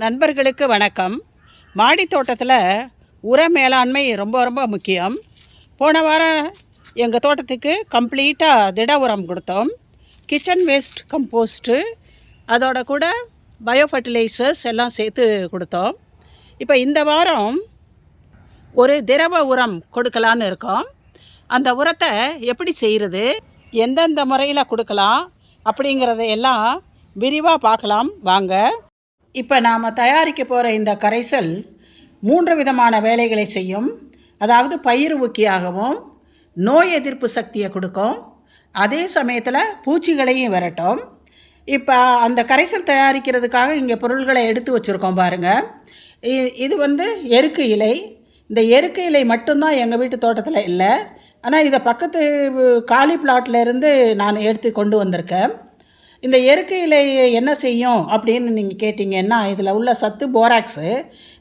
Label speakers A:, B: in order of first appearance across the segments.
A: நண்பர்களுக்கு வணக்கம். மாடி தோட்டத்தில் உர மேலாண்மை ரொம்ப ரொம்ப முக்கியம். போன வாரம் எங்கள் தோட்டத்துக்கு கம்ப்ளீட்டாக திட உரம் கொடுத்தோம். கிச்சன் வேஸ்ட் கம்போஸ்ட்டு அதோட கூட பயோ ஃபர்டிலைசர்ஸ் எல்லாம் சேர்த்து கொடுத்தோம். இப்போ இந்த வாரம் ஒரு திரவ உரம் கொடுக்கலான்னு இருக்கோம். அந்த உரத்தை எப்படி செய்கிறது எந்தெந்த முறையில் கொடுக்கலாம் அப்படிங்கிறத எல்லாம் விரிவாக பார்க்கலாம். வாங்க. இப்போ நாம் தயாரிக்க போகிற இந்த கரைசல் மூன்று விதமான வேலைகளை செய்யும். அதாவது பயிர் ஊக்கியாகவும் நோய் எதிர்ப்பு சக்தியை கொடுக்கும். அதே சமயத்தில் பூச்சிகளையும் விரட்டும். இப்போ அந்த கரைசல் தயாரிக்கிறதுக்காக இங்கே பொருள்களை எடுத்து வச்சுருக்கோம் பாருங்கள் இ- இது வந்து எருக்கு இலை. இந்த எருக்கு இலை மட்டும்தான் எங்கள் வீட்டு தோட்டத்தில் இல்லை. ஆனால் இதை பக்கத்து காலி பிளாட்டில் இருந்து நான் எடுத்து கொண்டு வந்திருக்கேன். இந்த எருக்கு இலை என்ன செய்யும் அப்படின்னு நீங்கள் கேட்டிங்கன்னா இதில் உள்ள சத்து போராக்ஸு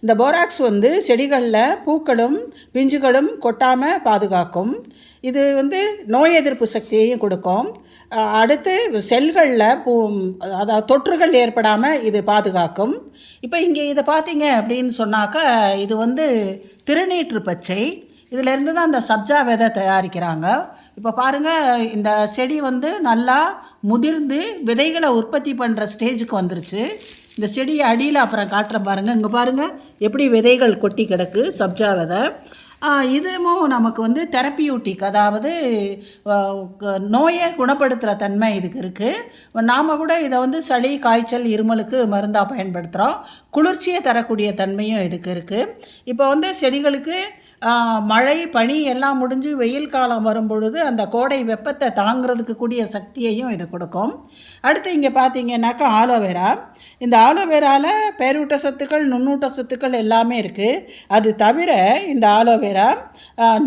A: இந்த போராக்ஸ் வந்து செடிகளில் பூக்களும் பிஞ்சுகளும் கொட்டாமல் பாதுகாக்கும். இது வந்து நோய் எதிர்ப்பு சக்தியையும் கொடுக்கும். அடுத்து செல்களில் பூ அதாவது தொற்றுகள் ஏற்படாமல் இது பாதுகாக்கும். இப்போ இங்கே இதை பார்த்தீங்க அப்படின்னு சொன்னாக்கா இது வந்து திருநீற்று பச்சை. இதிலேருந்து தான் அந்த சப்ஜா விதை தயாரிக்கிறாங்க. இப்போ பாருங்கள் இந்த செடி வந்து நல்லா முதிர்ந்து விதைகளை உற்பத்தி பண்ணுற ஸ்டேஜுக்கு வந்துருச்சு. இந்த செடியை அடியில் அப்புறம் காட்டுறேன் பாருங்கள் இங்கே பாருங்கள் எப்படி விதைகள் கொட்டி கிடக்கு சப்ஜா விதை. இதுவும் நமக்கு வந்து தெரப்பியூட்டிக் அதாவது நோயை குணப்படுத்துகிற தன்மை இதுக்கு இருக்குது நாம் கூட இதை வந்து சளி காய்ச்சல் இருமலுக்கு மருந்தாக பயன்படுத்துகிறோம் குளிர்ச்சியை தரக்கூடிய தன்மையும் இதுக்கு இருக்குது இப்போ வந்து செடிகளுக்கு மழை பனி எல்லாம் முடிஞ்சு வெயில் காலம் வரும்பொழுது அந்த கோடை வெப்பத்தை தாங்கிறதுக்கு கூடிய சக்தியையும் இது கொடுக்கும். அடுத்து இங்கே பார்த்தீங்கன்னாக்கா ஆலோவேரா. இந்த ஆலோவேராவில் பேரூட்ட சத்துக்கள் நுண்ணூட்ட சத்துக்கள் எல்லாமே இருக்குது அது தவிர இந்த ஆலோவேரா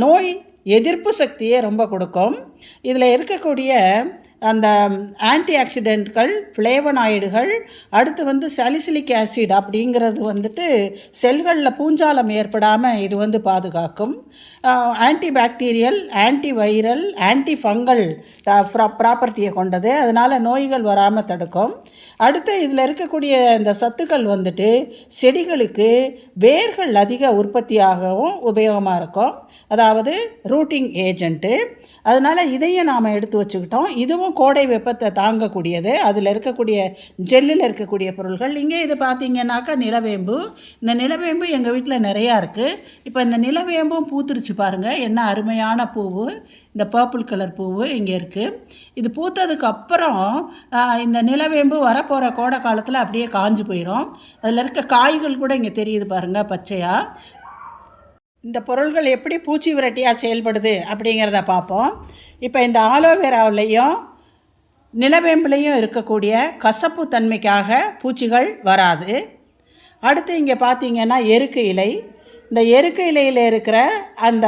A: நோய் எதிர்ப்பு சக்தியை ரொம்ப கொடுக்கும். இதில் இருக்கக்கூடிய அந்த ஆன்டி ஆக்சிடென்ட்கள் ஃப்ளேவனாய்டுகள் அடுத்து வந்து சலிசிலிக் ஆசிட் அப்படிங்கிறது வந்துட்டு செல்களில் பூஞ்சாலம் ஏற்படாமல் இது வந்து பாதுகாக்கும். Anti bacterial anti viral anti fungal ப்ராப்பர்ட்டியை கொண்டது. அதனால் நோய்கள் வராமல் தடுக்கும். அடுத்து இதில் இருக்கக்கூடிய இந்த சத்துக்கள் வந்துட்டு செடிகளுக்கு வேர்கள் அதிக உற்பத்தியாகவும் உபயோகமாக இருக்கும். அதாவது ரூட்டிங் ஏஜென்ட்டு. அதனால் இதையும் நாம் எடுத்து வச்சுக்கிட்டோம். இதுவும் கோடை வெப்பத்தை தாங்கக்கூடியது. அதில் இருக்கக்கூடிய ஜெல்லில் இருக்கக்கூடிய பொருள்கள். இங்கே இது பார்த்தீங்கன்னாக்கா நிலவேம்பு. இந்த நிலவேம்பு எங்கள் வீட்டில் நிறையா இருக்குது இப்போ இந்த நிலவேம்பும் பூத்துருச்சு பாருங்கள் என்ன அருமையான பூவு. இந்த பர்பிள் கலர் பூவு இங்கே இருக்குது இது பூத்ததுக்கு அப்புறம் இந்த நிலவேம்பு வரப்போகிற கோடை காலத்தில் அப்படியே காஞ்சு போயிடும் அதில் இருக்க காய்கள் கூட இங்கே தெரியுது பாருங்கள் பச்சையாக இந்த பொருள்கள் எப்படி பூச்சி விரட்டியாக செயல்படுது அப்படிங்கிறத பார்ப்போம் இப்போ இந்த ஆலோவேராவிலையும் நிலவேம்புலையும் இருக்கக்கூடிய கசப்பு தன்மைக்காக பூச்சிகள் வராது. அடுத்து இங்கே பார்த்தீங்கன்னா எருக்கு இலை. இந்த எருக்கு இலையில் இருக்கிற அந்த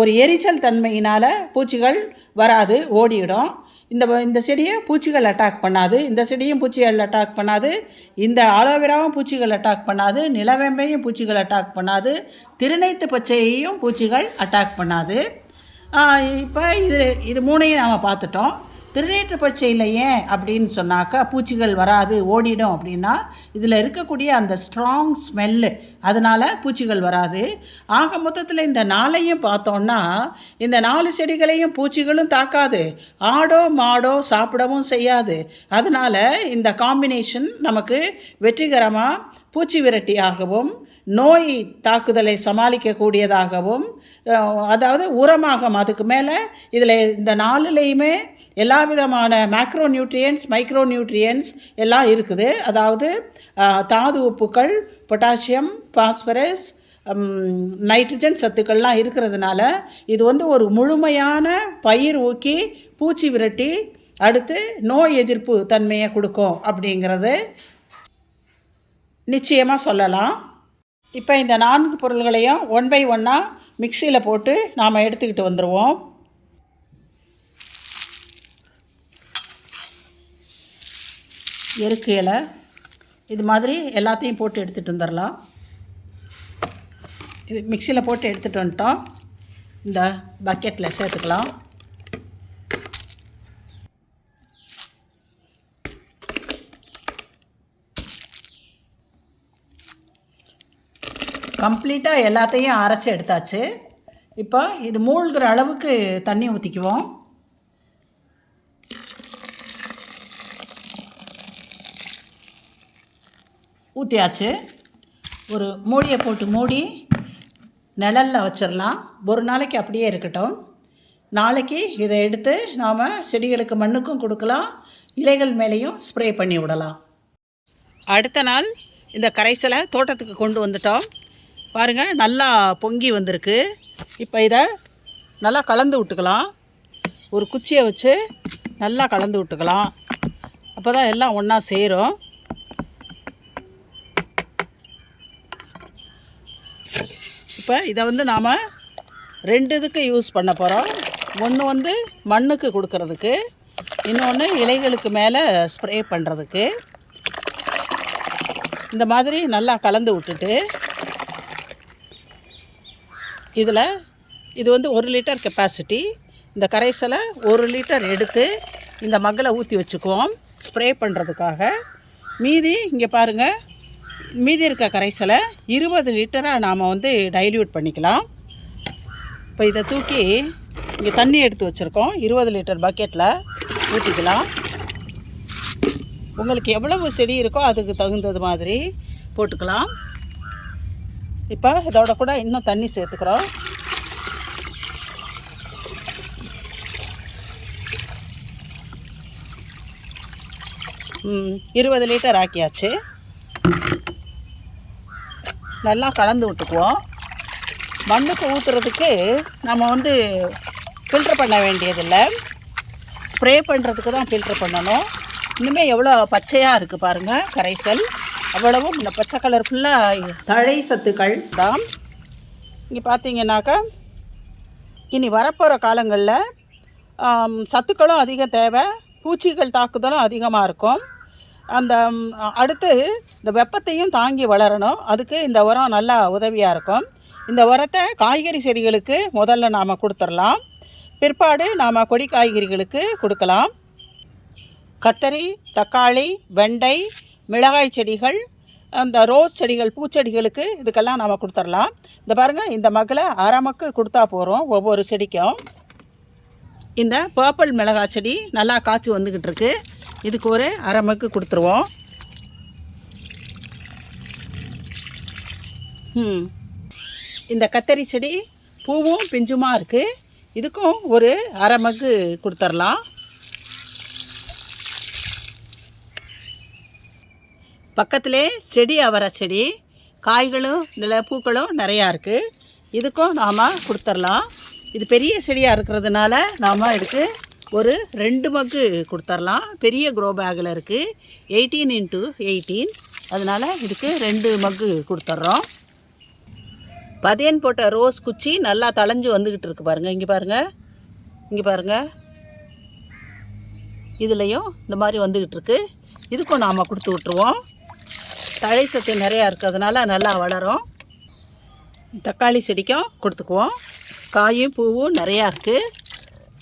A: ஒரு எரிச்சல் தன்மையினால் பூச்சிகள் வராது ஓடிடும் இந்த இந்த செடியை பூச்சிகள் அட்டாக் பண்ணாது. இந்த செடியும் பூச்சிகள் அட்டாக் பண்ணாது. இந்த ஆலோவேராவும் பூச்சிகள் அட்டாக் பண்ணாது. நிலவேம்பையும் பூச்சிகள் அட்டாக் பண்ணாது. திருநைத்து பச்சையையும் பூச்சிகள் அட்டாக் பண்ணாது. இப்போ இது இது மூணையும் நாம் பார்த்துட்டோம். திருநீற்று பச்சையில் ஏன் அப்படின்னு சொன்னாக்கா பூச்சிகள் வராது ஓடிடும் அப்படின்னா இதில் இருக்கக்கூடிய அந்த ஸ்ட்ராங் ஸ்மெல்லு அதனால் பூச்சிகள் வராது. ஆக மொத்தத்தில் இந்த நாளையும் பார்த்தோன்னா இந்த நாலு செடிகளையும் பூச்சிகளும் தாக்காது. ஆடோ மாடோ சாப்பிடவும் செய்யாது. அதனால் இந்த காம்பினேஷன் நமக்கு வெற்றிகரமாக பூச்சி விரட்டியாகவும் நோய் தாக்குதலை சமாளிக்கக்கூடியதாகவும் அதாவது உரமாகும் அதுக்கு மேலே இதில் இந்த நாலுலேயுமே எல்லா விதமான மேக்ரோ நியூட்ரியன்ஸ் மைக்ரோ நியூட்ரியன்ஸ் எல்லாம் இருக்குது. அதாவது தாது உப்புக்கள் பொட்டாசியம் பாஸ்பரஸ் நைட்ரஜன் சத்துக்கள்லாம் இருக்கிறதுனால இது வந்து ஒரு முழுமையான பயிர் ஊக்கி பூச்சி விரட்டி அடுத்து நோய் எதிர்ப்பு தன்மையை கொடுக்கும் அப்படிங்கிறது நிச்சயமாக சொல்லலாம். இப்போ இந்த நான்கு பொருள்களையும் ஒன் பை ஒன்னாக மிக்சியில் போட்டு நாம் எடுத்துக்கிட்டு வந்துடுவோம் எருக்கு இலை. இது மாதிரி எல்லாத்தையும் போட்டு எடுத்துகிட்டு வந்துடலாம் இது மிக்சியில் போட்டு எடுத்துகிட்டு வந்துட்டோம். இந்த பக்கெட்டில் சேர்த்துக்கலாம். கம்ப்ளீட்டாக எல்லாத்தையும் அரைச்சி எடுத்தாச்சு. இப்போ இது மூழ்கிற அளவுக்கு தண்ணி ஊற்றிக்குவோம் ஊற்றியாச்சு ஒரு மூடியை போட்டு மூடி நிழலில் வச்சிடலாம். ஒரு நாளைக்கு அப்படியே இருக்கட்டும். நாளைக்கு இதை எடுத்து நாம் செடிகளுக்கு மண்ணுக்கும் கொடுக்கலாம். இலைகள் மேலேயும் ஸ்ப்ரே பண்ணி விடலாம். அடுத்த நாள் இந்த கரைசலை தோட்டத்துக்கு கொண்டு வந்துட்டோம். பாருங்கள் நல்லா பொங்கி வந்திருக்கு. இப்போ இதை நல்லா கலந்து விட்டுக்கலாம். ஒரு குச்சியை வச்சு நல்லா கலந்து விட்டுக்கலாம். அப்போ தான் எல்லாம் ஒன்றா சேரும். இப்போ இதை வந்து நாம் ரெண்டு இதுக்கு யூஸ் பண்ண போகிறோம் ஒன்று வந்து மண்ணுக்கு கொடுக்கறதுக்கு இன்னொன்று இலைகளுக்கு மேலே ஸ்ப்ரே பண்ணுறதுக்கு இந்த மாதிரி நல்லா கலந்து விட்டுட்டு இதில் இது வந்து ஒரு லிட்டர் கெப்பாசிட்டி இந்த கரைசலை ஒரு லிட்டர் எடுத்து இந்த மக்களை ஊற்றி வச்சுக்குவோம். ஸ்ப்ரே பண்ணுறதுக்காக மீதி இங்கே பாருங்கள் மீதி இருக்க கரைசலை இருபது லிட்டராக நாம் வந்து டைல்யூட் பண்ணிக்கலாம். இப்போ இதை தூக்கி இங்கே தண்ணி எடுத்து வச்சுருக்கோம். இருபது லிட்டர் பக்கெட்டில் ஊற்றிக்கலாம் உங்களுக்கு எவ்வளவு செடி இருக்கோ அதுக்கு தகுந்தது மாதிரி போட்டுக்கலாம். இப்போ இதோட கூட இன்னும் தண்ணி சேர்த்துக்கிறோம். இருபது லிட்டர் ஆக்கியாச்சு. நல்லா கலந்து விட்டுக்குவோம். மண்ணுக்கு ஊற்றுறதுக்கு நம்ம வந்து ஃபில்டர் பண்ண வேண்டியதில்லை. ஸ்ப்ரே பண்ணுறதுக்கு தான் ஃபில்டர் பண்ணணும். இனிமேல் எவ்வளோ பச்சையாக இருக்குது பாருங்கள் கரைசல். அவ்வளவும் இந்த பச்சை கலர் ஃபுல்லாக தழை சத்துக்கள். தான். இங்கே பார்த்தீங்கன்னாக்கா இனி வரப்போகிற காலங்களில் சத்துக்களும் அதிகம் தேவை பூச்சிகள் தாக்குதலும் அதிகமாக இருக்கும். அந்த அடுத்து இந்த வெப்பத்தையும் தாங்கி வளரணும். அதுக்கு இந்த உரம் நல்லா உதவியாக இருக்கும். இந்த உரத்தை காய்கறி செடிகளுக்கு முதல்ல நாம் கொடுத்துடலாம். பிற்பாடு நாம் கொடி காய்கறிகளுக்கு கொடுக்கலாம். கத்தரி தக்காளி வெண்டை மிளகாய் செடிகள் அந்த ரோஸ் செடிகள் பூச்செடிகளுக்கு இதுக்கெல்லாம் நாம் கொடுத்துடலாம். இந்த பாருங்கள் இந்த மக்களை அரை மக்கு கொடுத்தா போகிறோம் ஒவ்வொரு செடிக்கும். இந்த பர்பிள் மிளகாய் செடி நல்லா காய்ச்சி வந்துக்கிட்டு இருக்கு. இதுக்கு ஒரு அரை மக்கு கொடுத்துருவோம். ம். இந்த கத்தரி செடி பூவும் பிஞ்சுமா இருக்குது இதுக்கும் ஒரு அரை மக்கு கொடுத்துர்லாம் பக்கத்திலே செடி அவரை செடி காய்களும் இதில் பூக்களும் நிறையா இருக்குது இதுக்கும் நாம் கொடுத்துர்லாம். இது பெரிய செடியாக இருக்கிறதுனால நாம் இதுக்கு ஒரு ரெண்டு மக்கு கொடுத்துர்லாம். பெரிய க்ரோ பேக்கில் இருக்குது எயிட்டீன் இன்ட்டு எயிட்டீன் அதனால் இதுக்கு ரெண்டு மக்கு கொடுத்துட்றோம் பதியன் போட்ட ரோஸ் குச்சி நல்லா தளைஞ்சு வந்துக்கிட்டு இருக்கு பாருங்கள் இங்கே பாருங்கள் இங்கே பாருங்கள் இதுலேயும் இந்த மாதிரி வந்துக்கிட்டு இருக்கு. இதுக்கும் நாம் கொடுத்து விட்ருவோம் தழை சத்து நிறையா இருக்கிறதுனால நல்லா வளரும். தக்காளி செடிக்கும் கொடுத்துக்குவோம். காயும் பூவும் நிறையா இருக்குது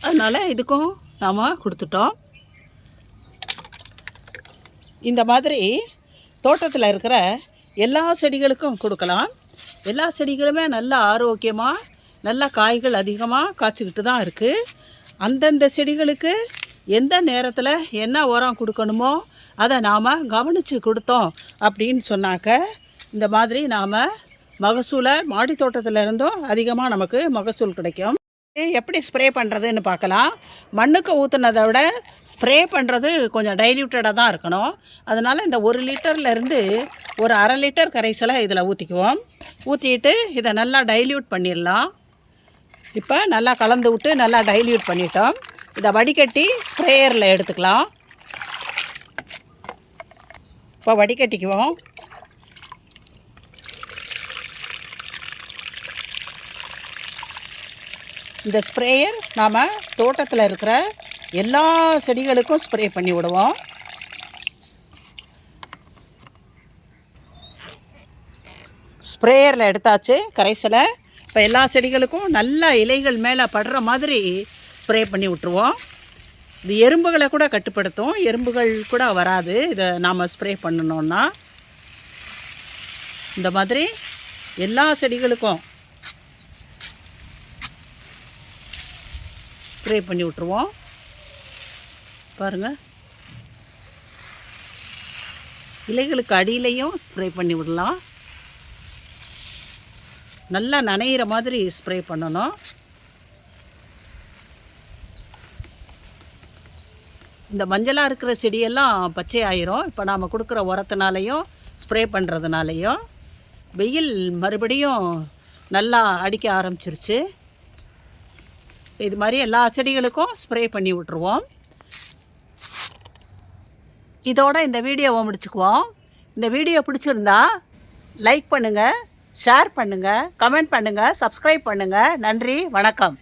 A: அதனால் இதுக்கும் நாம் கொடுத்துட்டோம். இந்த மாதிரி தோட்டத்தில் இருக்கிற எல்லா செடிகளுக்கும் கொடுக்கலாம். எல்லா செடிகளுமே நல்ல ஆரோக்கியமாக நல்ல காய்கள் அதிகமாக காய்ச்சிக்கிட்டு தான் இருக்குது அந்தந்த செடிகளுக்கு எந்த நேரத்தில் என்ன உரம் கொடுக்கணுமோ அதை நாம் கவனித்து கொடுத்தோம் அப்படின்னு சொன்னாக்க இந்த மாதிரி நாம் மகசூலை மாடி தோட்டத்தில் இருந்தும் அதிகமாக நமக்கு மகசூல் கிடைக்கும். இது எப்படி ஸ்ப்ரே பண்ணுறதுன்னு பார்க்கலாம். மண்ணுக்கு ஊற்றுனதை விட ஸ்ப்ரே பண்ணுறது கொஞ்சம் டைல்யூட்டடாக தான் இருக்கணும். அதனால் இந்த ஒரு லிட்டர்லேருந்து ஒரு அரை லிட்டர் கரைசலை இதில் ஊற்றிக்குவோம் ஊற்றிட்டு இதை நல்லா டைல்யூட் பண்ணிடலாம். இப்போ நல்லா கலந்து விட்டு நல்லா டைல்யூட் பண்ணிட்டோம். இதை வடிகட்டி ஸ்ப்ரேயரில் எடுத்துக்கலாம். இப்போ வடிகட்டிக்குவோம். இந்த ஸ்ப்ரேயர் நாம் தோட்டத்தில் இருக்கிற எல்லா செடிகளுக்கும் ஸ்ப்ரே பண்ணி விடுவோம். ஸ்ப்ரேயரில் எடுத்தாச்சு கரைசலை. இப்போ எல்லா செடிகளுக்கும் நல்லா இலைகள் மேலே படுற மாதிரி ஸ்ப்ரே பண்ணி விட்ருவோம் இது எறும்புகளை கூட கட்டுப்படுத்தும். எறும்புகள் கூட வராது. இதை நாம் ஸ்ப்ரே பண்ணணுன்னா இந்த மாதிரி எல்லா செடிகளுக்கும் ஸ்ப்ரே பண்ணி விட்ருவோம் பாருங்கள் இலைகளுக்கு அடியிலையும் ஸ்ப்ரே பண்ணி விடலாம். நல்லா நனையிற மாதிரி ஸ்ப்ரே பண்ணணும். இந்த மஞ்சளாக இருக்கிற செடியெல்லாம் பச்சை ஆயிரும் இப்போ நாம் கொடுக்குற உரத்தினாலையும் ஸ்ப்ரே பண்ணுறதுனாலையும் வெயில் மறுபடியும் நல்லா அடிக்க ஆரம்பிச்சிருச்சு. இது மாதிரி எல்லா செடிகளுக்கும் ஸ்ப்ரே பண்ணி விட்ருவோம் இதோட இந்த வீடியோவை முடிச்சுக்குவோம். இந்த வீடியோ பிடிச்சிருந்தா லைக் பண்ணுங்கள் ஷேர் பண்ணுங்கள் கமெண்ட் பண்ணுங்கள் சப்ஸ்கிரைப் பண்ணுங்கள் நன்றி வணக்கம்.